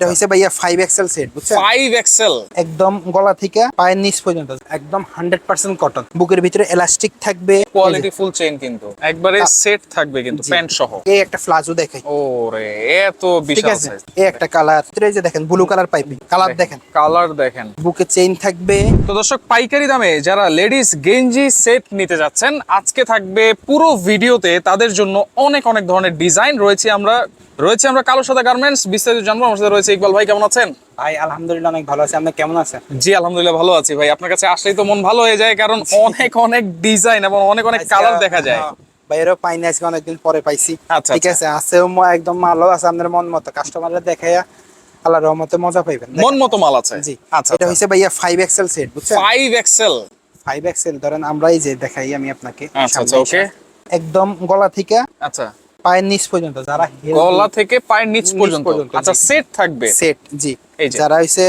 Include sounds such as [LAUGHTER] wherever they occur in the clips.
এটা হচ্ছে ভাইয়া ফাইভ এক্সেল সেট বুঝছেন? ফাইভ এক্সেল একদম গলা থেকে পায়ের নিচ পর্যন্ত একদম হান্ড্রেড পার্সেন্ট কটন বুকের ভিতরে এলাস্টিক থাকবে। কোয়ালিটি ফুল চেইন কিন্তু। একবারে সেট থাকবে কিন্তু প্যান্ট সহ। এই একটা ফ্লাজো দেখাই। ওরে এত বিশাল সাইজ এই একটা কালার এই যে দেখেন ব্লু কালার পাইপিং কালার দেখেন কালার দেখেন। বুকে চেইন থাকবে। তো দর্শক পাইকারি দামে যারা লেডিস গেঞ্জি সেট নিতে যাচ্ছেন আজকে থাকবে পুরো ভিডিওতে তাদের জন্য অনেক অনেক ধরনের ডিজাইন রয়েছে আমরা রয়েছে আমরা কালো সাদা গার্মেন্টস বিস্তারিত জানব আমার সাথে রয়েছে ইকবাল ভাই কেমন আছেন? ভাই আলহামদুলিল্লাহ অনেক ভালো আছে। আপনি কেমন আছেন? জি আলহামদুলিল্লাহ ভালো আছি ভাই। আপনার কাছে আসলেই তো মন ভালো হয়ে যায় কারণ অনেক অনেক ডিজাইন এবং অনেক অনেক কালার দেখা যায়। হ্যাঁ, পাইনি আজকে অনেকদিন পরে পাইছি। আচ্ছা, ঠিক আছে আছে একদম ভালো আছে আপনার মন মতো। কাস্টমাররা দেখাইয়া আল্লাহ রহমতে মজা পাইবেন। মন মতো মাল আছে। জি আচ্ছা এটা ভাইয়া এক্সেল সেট বুঝছেন? ফাইভ এক্সেল ফাইভ এক্সেল ধরেন আমরা এই যে দেখাই আমি আপনাকে আচ্ছা, আচ্ছা। একদম গলা থেকে আচ্ছা। পায়ের নিচ পর্যন্ত যারা গলা থেকে পায়ের নিচ পর্যন্ত। আচ্ছা সেট থাকবে। সেট জি। যারা হইছে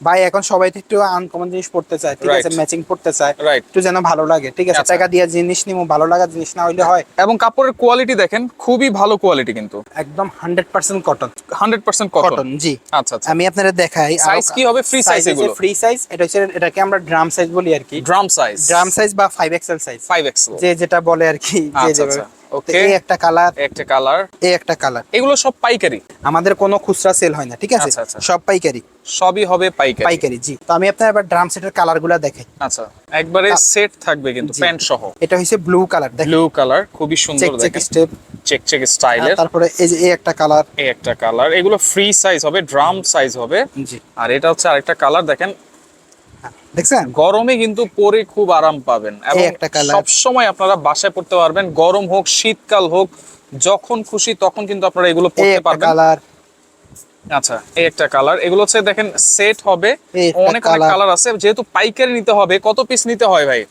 ভাই এখন সবাই একটু আনকমন জিনিস পড়তে চায় ঠিক আছে ম্যাচিং পড়তে চায় একটু যেন ভালো লাগে ঠিক আছে আচ্ছা। টাকা দিয়ে জিনিস নিমু ভালো লাগা জিনিস না হইলে হয়। এবং কাপড়ের কোয়ালিটি দেখেন খুবই ভালো কোয়ালিটি কিন্তু। একদম hundred percent cotton hundred percent cotton cotton জি। আচ্ছা আচ্ছা। আমি আপনারা দেখাই Size কি হবে? Free size এগুলো? ফ্রি সাইজ এটা হচ্ছে এটাকে আমরা ড্রাম সাইজ বলি আর কি। ড্রাম সাইজ ড্রাম সাইজ বা five XL size five XL যে যেটা বলে আর কি যে আচ্ছা, যেভাবে। এই একটা কালার একটা কালার। এই একটা কালার। এগুলো সব পাইকারি? আমাদের কোনো খুচরা সেল হয় না ঠিক আছে? আচ্ছা, আচ্ছা। সব পাইকারি। সবই হবে পাইকারি। পাইকারি জি। তো আমি আপনার এবার ড্রাম সেটের কালারগুলা দেখাই। আচ্ছা একবারে সেট থাকবে কিন্তু প্যান্ট সহ। এটা হচ্ছে ব্লু কালার দেখেন। ব্লু কালার খুবই সুন্দর চেক স্টেপ চেক চেক স্টাইলের তারপরে এই যে এই একটা কালার এই একটা কালার এগুলো ফ্রি সাইজ হবে ড্রাম সাইজ হবে। জি। আর এটা হচ্ছে আরেকটা কালার দেখেন। দেখছেন? গরমে কিন্তু পরে খুব আরাম পাবেন এবং সব সময় আপনারা বাসায় পড়তে পারবেন। গরম হোক শীতকাল হোক যখন খুশি তখন কিন্তু আপনারা এগুলো পড়তে পারবেন। কালার আচ্ছা এই একটা কালার এগুলো হচ্ছে দেখেন সেট হবে। অনেক অনেক কালার আছে। যেহেতু পাইকারি নিতে হবে কত পিস নিতে হয় ভাই?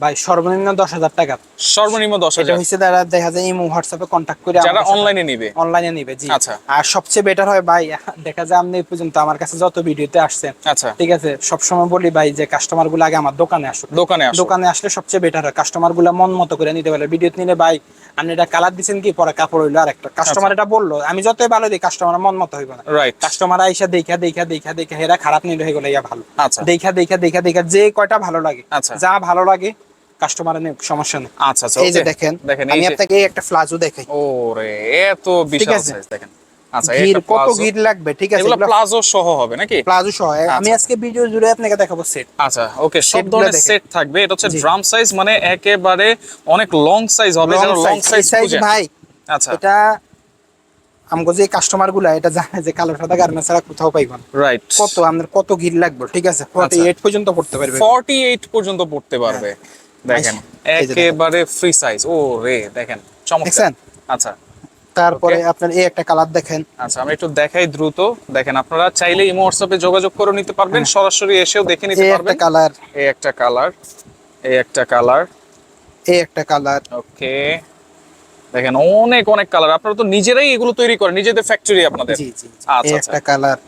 ভাই সর্বনিম্ন দশ হাজার টাকা। সর্বনিম্ন দশ হাজার। হচ্ছে যারা দেখা যায় ইমো হোয়াটসঅ্যাপে কন্ট্যাক্ট করে যারা অনলাইনে নিবে। অনলাইনে নিবে জি। আচ্ছা। আর সবচেয়ে বেটার হয় ভাই [LAUGHS] দেখা যায় আপনি পর্যন্ত আমার কাছে যত ভিডিওতে আসছেন আচ্ছা। ঠিক আছে সবসময় বলি ভাই যে কাস্টমারগুলো আগে আমার দোকানে আসুক। দোকানে আসো দোকানে আসলে সবচেয়ে বেটার হয় কাস্টমারগুলো মন মতো করে নিতে পারে ভিডিও নিলে ভাই আপনি এটা কালার দিচ্ছেন কি পরে কাপড় হইল আর একটা কাস্টমার এটা বলল আমি যতই ভালো দিই কাস্টমার মন মতো হইব না। রাইট কাস্টমার আইসা দেখা দেখা দেখা দেখা হেরা খারাপ নিলে হয়ে গেলে ইয়া ভালো। আচ্ছা। দেখা দেখা দেখা দেখা যে কয়টা ভালো লাগে আচ্ছা। যা ভালো লাগে কাস্টমার নেই সমস্যা নেই। আচ্ছা আচ্ছা এই যে দেখেন দেখেন আমি আপনাকে এই একটা দেখাই। ওরে এত বিশাল সাইজ দেখেন। আচ্ছা কত লাগবে ঠিক আছে? প্লাজো সহ হবে নাকি? প্লাজো সহ। আমি আচ্ছা। আজকে ভিডিও জুড়ে আপনাকে দেখাবো সেট আচ্ছা ওকে সব ধরনের সেট থাকবে। এটা হচ্ছে ড্রাম সাইজ মানে একেবারে অনেক লং সাইজ হবে যারা লং সাইজ সাইজ ভাই আচ্ছা। এটা আমগো যে কাস্টমারগুলা এটা জানে যে কালো সাদা গার্মেন্টস ছাড়া কোথাও পাইব না। রাইট কত আপনার কত গির লাগবে ঠিক আছে? আচ্ছা। 48 পর্যন্ত পড়তে পারবে। 48 পর্যন্ত পড়তে পারবে। দেখেন হ্যাঁ। একেবারে ফ্রি সাইজ ও রে দেখেন চমৎকার। আচ্ছা। তারপরে আপনার এই একটা কালার দেখেন। আচ্ছা আমি একটু দেখাই দ্রুত। দেখেন আপনারা চাইলে ইমো হোয়াটসঅ্যাপে যোগাযোগ করে নিতে পারবেন সরাসরি এসেও দেখে নিতে এই একটা কালার এই একটা কালার এই একটা কালার এই একটা কালার ওকে দেখেন অনেক অনেক কালার আপনারা তো নিজেরাই এগুলো তৈরি করেন নিজেদের ফ্যাক্টরি আপনাদের। জি জি জি। আচ্ছা, আচ্ছা। একটা কালার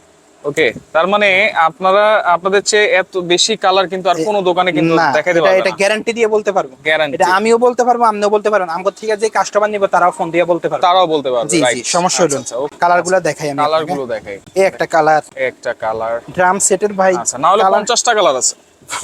ওকে তার মানে আপনারা আপনাদের চেয়ে এত বেশি কালার কিন্তু আর কোনো দোকানে কিন্তু দেখাতে এটা পারবে এটা গ্যারান্টি দিয়ে বলতে পারব। গ্যারান্টি এটা আমিও বলতে পারব আপনিও বলতে পারেন ঠিক আছে যে কাস্টমার নিবে তারাও ফোন দিয়ে বলতে পারবে। তারাও বলতে পারবে জি জি সমস্যা হলো আচ্ছা, আচ্ছা, দেখাই আমি কালার আপনাকে। দেখাই। এই একটা কালার একটা কালার ড্রাম সেটের ভাই আচ্ছা না হলে কালার আছে।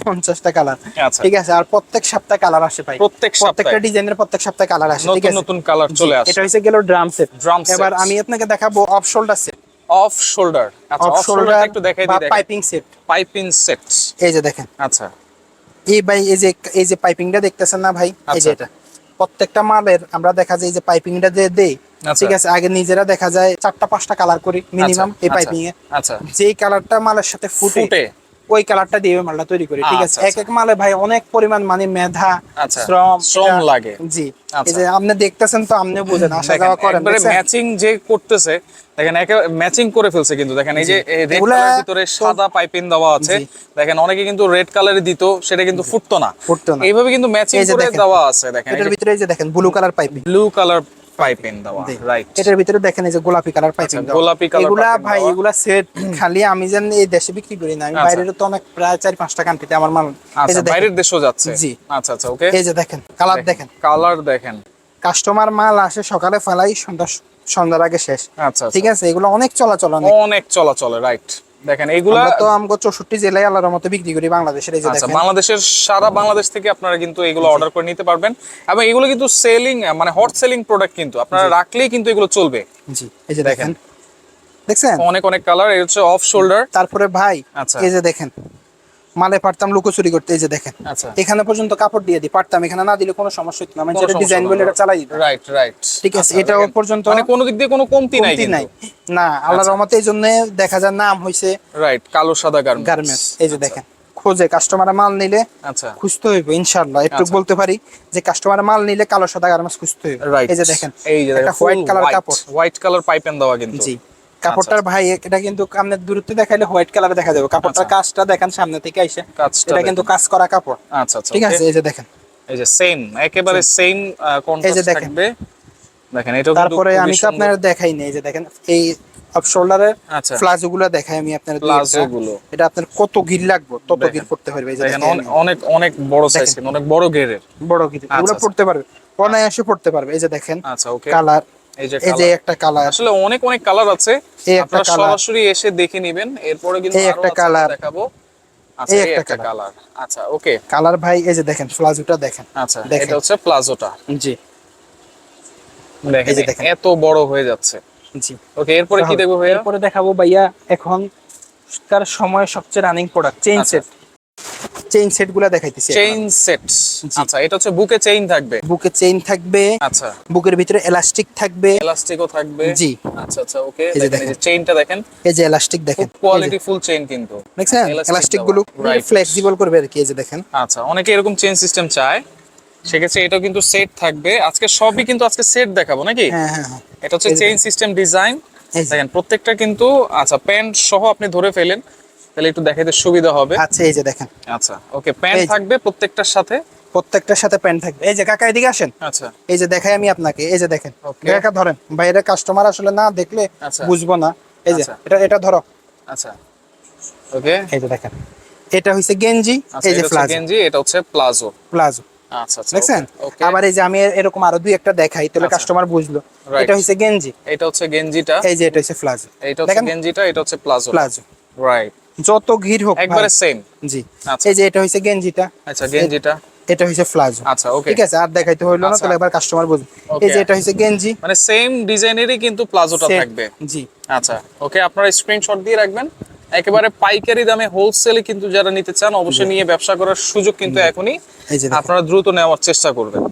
পঞ্চাশটা কালার আচ্ছা। ঠিক আছে আর প্রত্যেক সপ্তাহে কালার আসে ভাই। প্রত্যেক প্রত্যেকটা ডিজাইনের প্রত্যেক সপ্তাহে কালার আসে ঠিক নতুন আছে? নতুন কালার চলে আসে। এটা হচ্ছে গেল ড্রাম সেট। এবার আমি আপনাকে দেখাবো off shoulder set off shoulder. আচ্ছা অফ শোল্ডার একটু দেখাই দিই দেখেন। Piping set. Piping set. এই যে দেখেন। আচ্ছা। এই ভাই এই যে এই যে পাইপিংটা দেখতেছেন না ভাই? এই যে আচ্ছা। এটা। প্রত্যেকটা মালের আমরা দেখা যায় এই যে পাইপিংটা যে দেই আচ্ছা। ঠিক আছে আগে নিজেরা দেখা যায় চারটা পাঁচটা কালার করি মিনিমাম আচ্ছা, এই পাইপিং এ আচ্ছা। যেই কালারটা মালের সাথে ফুটে ফুটে। ওই কালারটা দিয়ে মালটা তৈরি করি ঠিক আছে? আচ্ছা, এক এক মালে ভাই অনেক পরিমাণ মানে মেধা আচ্ছা, শ্রম শ্রম লাগে। জি। আচ্ছা। এই যে আপনি দেখতেছেন তো আপনিও [CLEARS THROAT] বুঝেন আসা যাওয়া করেন ম্যাচিং যে করতেছে দেখেন একে ম্যাচিং করে ফেলছে কিন্তু দেখেন এই যে রেড কালারের ভিতরে সাদা পাইপিং দেওয়া আছে দেখেন অনেকে কিন্তু রেড কালারে দিত সেটা কিন্তু ফুটতো না। ফুটতো না। এইভাবে কিন্তু ম্যাচিং করে দেওয়া আছে দেখেন এটার ভিতরে এই যে দেখেন blue colour piping. Blue colour piping দেওয়া রাইট এটার ভিতরে দেখেন এই যে গোলাপি কালার পাইপিং আচ্ছা, গোলাপি colour এগুলা ভাই এগুলা সেট খালি আমি যেন এই দেশে বিক্রি করি না আমি আচ্ছা। তো অনেক প্রায় চার পাঁচটা কান্ট্রিতে আমার মাল। এই আচ্ছা যে বাইরের দেশও যাচ্ছে? জি। আচ্ছা আচ্ছা ওকে এই যে দেখেন কালার দেখেন কালার দেখেন। কাস্টমার মাল আসে সকালে ফেলাই সন্ধ্যা সন্ধ্যার আগে শেষ। আচ্ছা ঠিক আছে এগুলো অনেক চলাচল অনেক। আচ্ছা। অনেক চলাচলে রাইট দেখেন এইগুলা তো আমগো চৌষট্টি জেলায় আল্লাহর মতো বিক্রি করি বাংলাদেশের এই যে আচ্ছা দেখেন। বাংলাদেশের সারা বাংলাদেশ থেকে আপনারা কিন্তু এগুলো অর্ডার করে নিতে পারবেন। এবং এগুলো কিন্তু সেলিং মানে হট সেলিং প্রোডাক্ট কিন্তু। আপনারা রাখলেই কিন্তু এগুলো চলবে। জি এই যে দেখেন। দেখছেন? অনেক অনেক কালার এই হচ্ছে অফ শোল্ডার তারপরে ভাই আচ্ছা। এই যে দেখেন। মালে পারতাম লুকোচুরি করতে এই যে দেখেন। আচ্ছা। এখানে পর্যন্ত কাপড় দিয়ে দিই পারতাম এখানে না দিলে কোনো সমস্যা হতো না। আমি যেটা ডিজাইন বলে এটা চালাই দিতাম। রাইট রাইট ঠিক আছে এটাও পর্যন্ত মানে কোনো দিক দিয়ে কোনো কমতি নাই নাই। না আল্লাহর আচ্ছা। রহমতে এই জন্য দেখা যায় নাম হইছে রাইট কালো সাদা গার্মেন্টস গার্মেন্টস এই যে দেখেন খোঁজে কাস্টমার মাল নিলে আচ্ছা। খুঁজতে হইবে ইনশাআল্লাহ। একটু আচ্ছা। বলতে পারি যে কাস্টমার মাল নিলে কালো সাদা গার্মেন্টস খুঁজতে হইবে। এই যে দেখেন এই যে হোয়াইট কালার কাপড়। হোয়াইট কালার পাইপেন দেওয়া কিন্তু। জি। কাপড়টার ভাই এটা কিন্তু আপনার দূরত্বে দেখাইলে হোয়াইট কালারে দেখা যাবে। কাপড়টার আচ্ছা। কাজটা দেখেন সামনে থেকে আইসে। এটা কিন্তু কাজ করা কাপড়। আচ্ছা আচ্ছা ঠিক আছে এই যে দেখেন। এই যে সেম একেবারে সেম কন্ট্রাস্ট থাকবে। দেখেন কিন্তু তারপরে আমি তো। আপনার দেখাই নাই এই যে দেখেন এই অফ শোল্ডারের আচ্ছা। প্লাজো গুলো দেখাই আমি আপনার দুই প্লাজো একটা। গুলো এটা আপনার কত গির লাগবে তত। গির পড়তে পারবে এই যে দেখেন অনেক- অনেক বড় সাইজ অনেক বড় গেরের। বড় গির এগুলো আচ্ছা। পড়তে পারবে অনায়াসে পড়তে পারবে এই যে দেখেন। আচ্ছা ওকে। কালার এই যে। একটা কালার আসলে অনেক অনেক কালার আছে। আপনারা সরাসরি এসে দেখে নেবেন। এরপরে কিন্তু একটা আছে, দেখাবো। এই এই একটা একটা কালার আচ্ছা ওকে কালার ভাই এই যে দেখেন প্লাজোটা দেখেন। আচ্ছা এটা হচ্ছে প্লাজোটা। জি। দেখেন। এত বড় হয়ে যাচ্ছে। জি। ওকে এরপরে কি দেখব ভাইয়া? এরপরে দেখাবো ভাইয়া এখন কার সময় সবচেয়ে running product chain. Set chain সেটগুলা দেখাইতেছি চেইন সেট আচ্ছা এটা হচ্ছে বুকে চেইন থাকবে? বুকে চেইন থাকবে। আচ্ছা। বুকের ভিতরে এলাস্টিক থাকবে। এলাস্টিকও থাকবে। জি। আচ্ছা আচ্ছা ওকে এই যে। চেইনটা দেখেন। এই যে এলাস্টিক দেখেন। কোয়ালিটি ফুল চেইন কিন্তু। দেখছেন elastic এলাস্টিকগুলো. ফ্লেক্সিবল করবে আর কি এই যে দেখেন। আচ্ছা অনেকে এরকম চেইন সিস্টেম চায়। সেক্ষেত্রে এটাও কিন্তু সেট থাকবে। আজকে সবই কিন্তু আজকে সেট দেখাবো নাকি? হ্যাঁ হ্যাঁ হ্যাঁ। এটা হচ্ছে চেইন সিস্টেম ডিজাইন দেখেন। প্রত্যেকটা কিন্তু আচ্ছা প্যান্ট সহ আপনি ধরে ফেলেন। তাহলে একটু দেখাইতে সুবিধা হবে। আচ্ছা এই যে দেখেন। আচ্ছা ওকে প্যান্ট থাকবে প্রত্যেকটার সাথে? প্রত্যেকটার সাথে প্যান্ট থাকবে। এই যে কাকা এদিকে আসেন। আচ্ছা। এই যে দেখাই আমি আপনাকে। এই যে দেখেন। কাকা ধরেন বাইরে কাস্টমার আসলে না দেখলে আচ্ছা। বুঝব না। এই যে আচ্ছা। এটা এটা ধরো। আচ্ছা। ওকে। এই যে দেখেন। এটা হইছে গেঞ্জি আচ্ছা এই যে প্লাজো। গেঞ্জি এটা হচ্ছে প্লাজো। প্লাজো। আচ্ছা আচ্ছা দেখছেন? আবার এই যে আমি এরকম আরও দুই একটা দেখাই তাহলে আচ্ছা। কাস্টমার বুঝলো। এটা হইছে গেঞ্জি। এটা হচ্ছে গেঞ্জিটা। এই যে এটা হইছে প্লাজো। এটা হচ্ছে গেঞ্জিটা এটা হচ্ছে প্লাজো। প্লাজো। রাইট যত ঘির হোক একবারে সেম জি। আচ্ছা। এই যে এটা হইছে গেঞ্জিটা। আচ্ছা গেঞ্জিটা? এটা হইছে প্লাজো আচ্ছা ওকে ঠিক আছে আর দেখাইতে হইল না আচ্ছা। তাহলে এবার কাস্টমার বুঝবে। এই যে এটা হইছে গেঞ্জি। মানে সেম ডিজাইনেরই কিন্তু প্লাজোটা থাকবে। জি। আচ্ছা ওকে আপনারা স্ক্রিনশট দিয়ে রাখবেন। একেবারে পাইকারি দামে হোলসেলে কিন্তু যারা নিতে চান অবশ্যই নিয়ে ব্যবসা করার সুযোগ কিন্তু এখনই। আপনারা দ্রুত নেওয়ার চেষ্টা করবেন।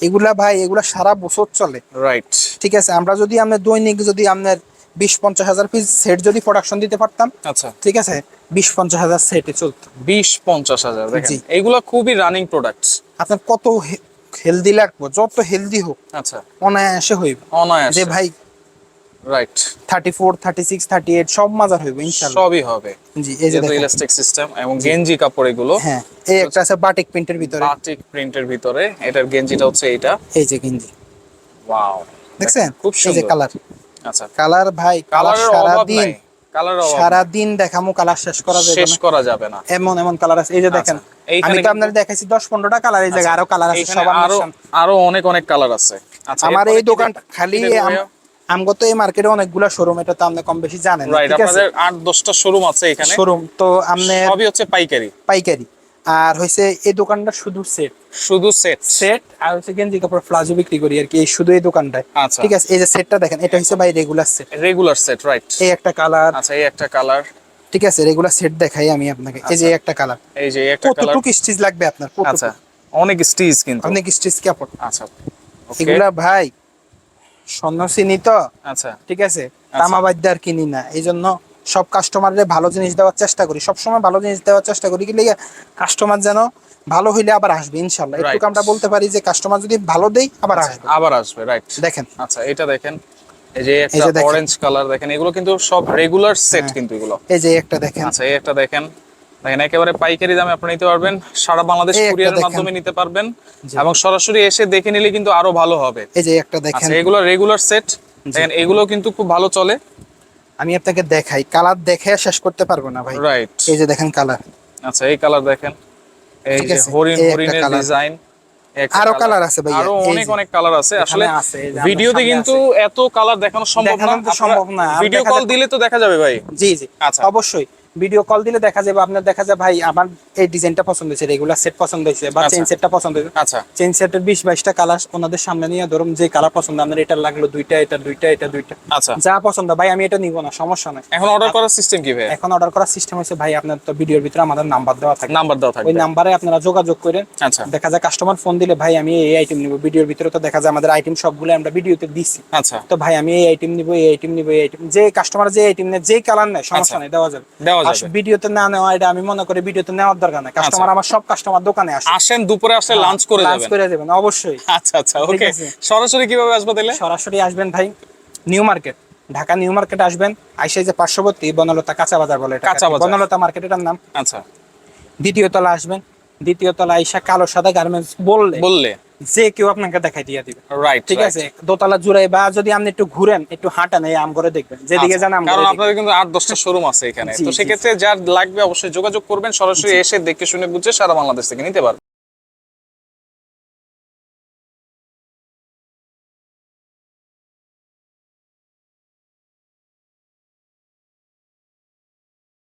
এগুলা ভাই এগুলা সারা বছর চলে। রাইট ঠিক আছে আমরা যদি আমরা দৈনিক যদি আপনার বিশ পঞ্চাশ হাজার পিস সেট যদি প্রোডাকশন দিতে পারতাম। আচ্ছা। ঠিক আছে? বিশ পঞ্চাশ হাজার সেটে চলতো। বিশ পঞ্চাশ হাজার জি। এইগুলা খুবই রানিং প্রোডাক্ট আপনার কত হেলদি লাগবে যত হেলদি হোক। আচ্ছা। অনায়াসে হইবে। অনায়াস। যে ভাই right thirty four thirty six thirty eight সব মাজার হইবে ইনশাল্লাহ। সবই হবে। জি এই যে ইলাস্টিক সিস্টেম এবং গেঞ্জি কাপড় এগুলো। হ্যাঁ এই একটা আছে বাটিক প্রিন্টের ভিতরে। বাটিক প্রিন্টের ভিতরে। এটার গেঞ্জিটা হচ্ছে এইটা। এই যে গেঞ্জি। ওয়াও দেখছেন? খুব সুন্দর। কালার আচ্ছা। কালার ভাই কালার সারা দিন সারা দিন দেখামু কালার শেষ করা যাবে শেষ করা যাবে না। এমন এমন কালার আছে। এই যে দেখেন আচ্ছা, আমি তো আপনার দেখাইছি দশ পনেরোটা কালার এই জায়গায় আরও কালার আছে সবার আরও আরও অনেক অনেক কালার আছে। আচ্ছা আমার এই কি দোকান খালি কি দেখব আম- আমগো তো এই মার্কেটে অনেকগুলা শোরুম এটা তো আপনি কম বেশি জানেন ঠিক আছে? আপনাদের আট দশটা শোরুম আছে এখানে। শোরুম তো আপনি সবই হচ্ছে পাইকারি। পাইকারি। আর হইছে এই দোকানটা শুধু সেট শুধু সেট সেট আর হচ্ছে গেঞ্জি কাপড় প্লাজো বিক্রি করি আর কি এই শুধু এই দোকানটায়। আচ্ছা। ঠিক আছে এই যে সেটটা দেখেন এটা হচ্ছে ভাই regular set regular set right এই একটা কালার আচ্ছা এই একটা কালার ঠিক আছে রেগুলার সেট দেখাই আমি আপনাকে। এই যে এই একটা কালার এই যে একটা কালার কতটুকু স্টিচ লাগবে আপনার? আচ্ছা অনেক স্টিচ কিন্তু। অনেক স্টিচ কাপড়। আচ্ছা ওকে এগুলা ভাই স্বর্ণ চিনি তো আচ্ছা। ঠিক আছে তামা বাদ্য আর কিনি না। এই জন্য সব কাস্টমারদের ভালো জিনিস দেওয়ার চেষ্টা করি। সবসময় ভালো জিনিস দেওয়ার চেষ্টা করি কি কাস্টমার যেন ভালো হইলে আবার আসবে ইনশাল্লাহ। একটু আমরা বলতে পারি যে কাস্টমার যদি ভালো দেই আবার আসবে। আবার আসবে রাইট দেখেন। আচ্ছা এটা দেখেন। এই যে একটা অরেঞ্জ কালার দেখেন এগুলো কিন্তু সব রেগুলার সেট হ্যাঁ। কিন্তু এগুলো। এই যে একটা দেখেন। আচ্ছা এই একটা দেখেন। দেখেন একেবারে পাইকারি দামে আপনি নিতে পারবেন। সারা বাংলাদেশ কুরিয়ারের মাধ্যমে নিতে পারবেন। এবং সরাসরি এসে দেখে নিলে কিন্তু আরও ভালো হবে। এই যে একটা দেখেন। আচ্ছা এগুলো রেগুলার সেট দেখেন এগুলো কিন্তু খুব ভালো চলে। আমি আপনাকে দেখাই। কালার দেখে শেষ করতে পারব না ভাই। রাইট এই যে দেখেন কালার আচ্ছা এই কালার দেখেন। এই যে হরিণ হরিণের ডিজাইন আরও কালার আছে ভাই আরও অনেক অনেক কালার আছে। আসলে ভিডিওতে কিন্তু এত কালার দেখানো সম্ভব না। সম্ভব না, ভিডিও কল দিলে তো দেখা যাবে ভাই। জি জি। আচ্ছা। অবশ্যই। ভিডিও কল দিলে দেখা যাবে আপনার দেখা যায় ভাই আমার এই ডিজাইনটা পছন্দ হয়েছে রেগুলার সেট পছন্দ হয়েছে বা আচ্ছা। চেইন সেটটা পছন্দ হয়েছে। আচ্ছা। চেইন সেটের বিশ বাইশটা কালার ওনাদের সামনে নিয়ে ধরুন যে কালার পছন্দ আপনার এটা লাগল দুইটা এটা দুইটা এটা দুইটা। আচ্ছা। যা পছন্দ ভাই আমি এটা নিব না সমস্যা নাই। এখন অর্ডার করার সিস্টেম কি ভাই এখন অর্ডার করার সিস্টেম হচ্ছে ভাই আপনার তো ভিডিওর ভিতরে আমাদের নাম্বার দেওয়া থাকে। নাম্বার দাও ওই থাকবে নাম্বারে আপনারা যোগাযোগ করেন। আচ্ছা। দেখা যায় কাস্টমার ফোন দিলে ভাই আমি এই আইটেম নিব। ভিডিওর ভিতরে তো দেখা যায় আমাদের আইটেম সবগুলো আমরা ভিডিওতে দিচ্ছি আচ্ছা। তো ভাই আমি এই আইটেম নিব এই আইটেম নিব এই আইটেম যে কাস্টমার যে আইটেম নেয় যে কালার নেয় সমস্যা আচ্ছা। নেই দেওয়া যাবে। দেওয়া ভিডিওতে না নেওয়া এটা আমি মনে করি ভিডিওতে নেওয়ার দরকার নাই। কাস্টমার আমার সব কাস্টমার দোকানে আসে। আসেন দুপুরে আসলে লাঞ্চ করে লাঞ্চ করে দেবেন অবশ্যই। আচ্ছা আচ্ছা ওকে সরাসরি কীভাবে আসবে তাহলে? সরাসরি আসবেন ভাই new market. Dhaka new market আসবেন। আইসে যে পার্শ্ববর্তী বনলতা কাঁচা বাজার বলে এটা কাঁচা বাজার। বনলতা মার্কেট এটার নাম। আচ্ছা। দ্বিতীয় তলা আসবেন। দ্বিতীয় তলা আইসা কালো সাদা গার্মেন্টস বললে বললে। যে কেউ আপনাকে দেখাই দিয়ে দিবে। রাইট ঠিক আছে? দোতলা জুড়ে বা যদি আপনি একটু ঘুরেন একটু হাঁটেন এই আম করে দেখবেন। যেদিকে যান আম আচ্ছা, কারণ আপনাদের কিন্তু আট দশটা শোরুম আছে এখানে। তো সেক্ষেত্রে যার লাগবে অবশ্যই যোগাযোগ করবেন সরাসরি এসে দেখে শুনে বুঝে সারা বাংলাদেশ থেকে নিতে পারবেন।